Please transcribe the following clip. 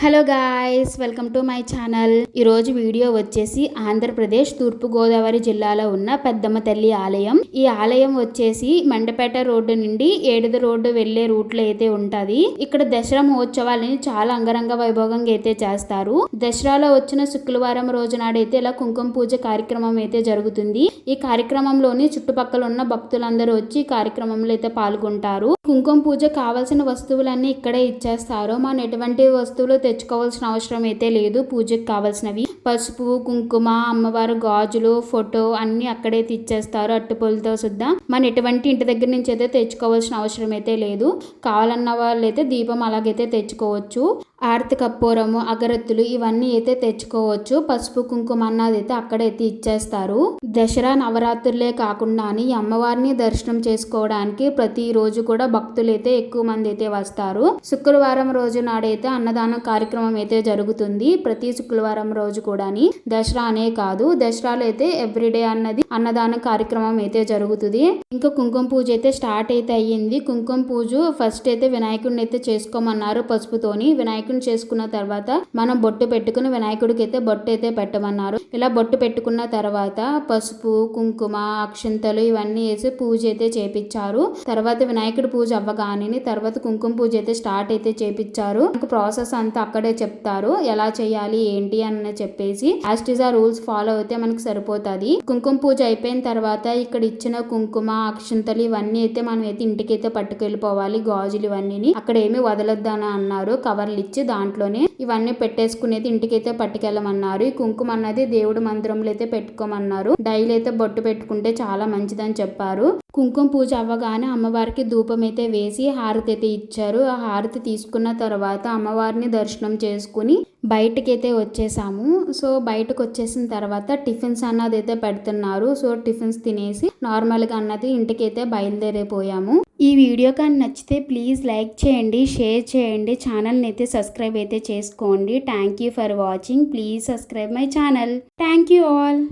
Hello guys welcome to my channel ఈరోజు video వచ్చేసి ఆంధ్రప్రదేశ్ తూర్పు గోదావరి జిల్లాలో ఉన్న పెద్దమ్మ తల్లి ఆలయం. ఈ ఆలయం వచ్చేసి మండపేట రోడ్డు నుండి ఏడుద రోడ్డు వెళ్ళే రూట్లో అయితే ఉంటది. ఇక్కడ దసరా మహోత్సవాలని చాలా అంగరంగ వైభవంగా అయితే చేస్తారు. దసరాలో వచ్చిన శుక్రవారం రోజు నాడైతే ఇలా కుంకుమ పూజ కార్యక్రమం అయితే జరుగుతుంది. ఈ కార్యక్రమంలోని చుట్టుపక్కల ఉన్న భక్తులందరూ వచ్చి కార్యక్రమంలో అయితే పాల్గొంటారు. కుంకుమ పూజ కావాల్సిన వస్తువులన్నీ ఇక్కడే ఇచ్చేస్తారు. మనం ఎటువంటి వస్తువులు తెచ్చుకోవాల్సిన అవసరం అయితే లేదు. పూజకు కావాల్సినవి పసుపు కుంకుమ అమ్మవారు గాజులు ఫోటో అన్ని అక్కడైతే ఇచ్చేస్తారు అట్టుపొలతో సుద్దా మనం ఎటువంటి ఇంటి దగ్గర నుంచి అయితే తెచ్చుకోవాల్సిన అవసరం అయితే లేదు. కావాలన్న వాళ్ళు అయితే దీపం అలాగైతే తెచ్చుకోవచ్చు. ఆర్తి కర్పూరము అగరత్తులు ఇవన్నీ అయితే తెచ్చుకోవచ్చు. పసుపు కుంకుమ అన్నది అయితే అక్కడైతే ఇచ్చేస్తారు. దసరా నవరాత్రులే కాకుండా అని అమ్మవారిని దర్శనం చేసుకోవడానికి ప్రతి రోజు కూడా భక్తులు అయితే ఎక్కువ మంది అయితే వస్తారు. శుక్రవారం రోజు నాడైతే అన్నదానం కార్యక్రమం అయితే జరుగుతుంది. ప్రతి శుక్రవారం రోజు కూడా దసరా అనే కాదు దసరాలో అయితే ఎవ్రీడే అన్నది అన్నదాన కార్యక్రమం అయితే జరుగుతుంది. ఇంకా కుంకుమ పూజ అయితే స్టార్ట్ అయితే అయ్యింది. కుంకుమ పూజ ఫస్ట్ అయితే వినాయకుడిని అయితే చేసుకోమన్నారు పసుపుతోని. వినాయక వినాయకుని చేసుకున్న తర్వాత మనం బొట్టు పెట్టుకుని వినాయకుడికి అయితే బొట్టు అయితే పెట్టమన్నారు. ఇలా బొట్టు పెట్టుకున్న తర్వాత పసుపు కుంకుమ అక్షంతలు ఇవన్నీ వేసి పూజ అయితే చేపించారు తర్వాత వినాయకుడి పూజ అవ్వగానే తర్వాత కుంకుమ పూజ అయితే స్టార్ట్ అయితే చేపించారు ప్రాసెస్ అంతా అక్కడే చెప్తారు. ఎలా చేయాలి ఏంటి అని చెప్పేసి యాస్టిజ్ ఆ రూల్స్ ఫాలో అయితే మనకి సరిపోతుంది. కుంకుమ పూజ అయిపోయిన తర్వాత ఇక్కడ ఇచ్చిన కుంకుమ అక్షంతలు ఇవన్నీ అయితే మనం అయితే ఇంటికైతే పట్టుకెళ్ళిపోవాలి. గాజులు ఇవన్నీ అక్కడ ఏమి వదలొద్దని అన్నారు. కవర్లు ఇచ్చి తెచ్చి దాంట్లోనే ఇవన్నీ పెట్టేసుకునేది ఇంటికైతే పట్టుకెళ్ళమన్నారు. ఈ కుంకుమ అన్నది దేవుడు మందిరంలో అయితే పెట్టుకోమన్నారు. డైలీ అయితే బొట్టు పెట్టుకుంటే చాలా మంచిదని చెప్పారు. కుంకుమ పూజ అవ్వగానే అమ్మవారికి ధూపం అయితే వేసి హారతి అయితే ఇచ్చారు. ఆ హారతి తీసుకున్న తర్వాత అమ్మవారిని దర్శనం చేసుకుని బయటకైతే వచ్చేసాము. సో బయటకు వచ్చేసిన తర్వాత టిఫిన్స్ అన్నది అయితే పెడుతున్నారు. సో టిఫిన్స్ తినేసి నార్మల్గా అన్నది ఇంటికైతే బయలుదేరిపోయాము. ఈ వీడియో కానీ నచ్చితే ప్లీజ్ లైక్ చేయండి షేర్ చేయండి. ఛానల్ని అయితే సబ్స్క్రైబ్ అయితే చేసుకోండి. Thank you for watching please subscribe my channel thank you all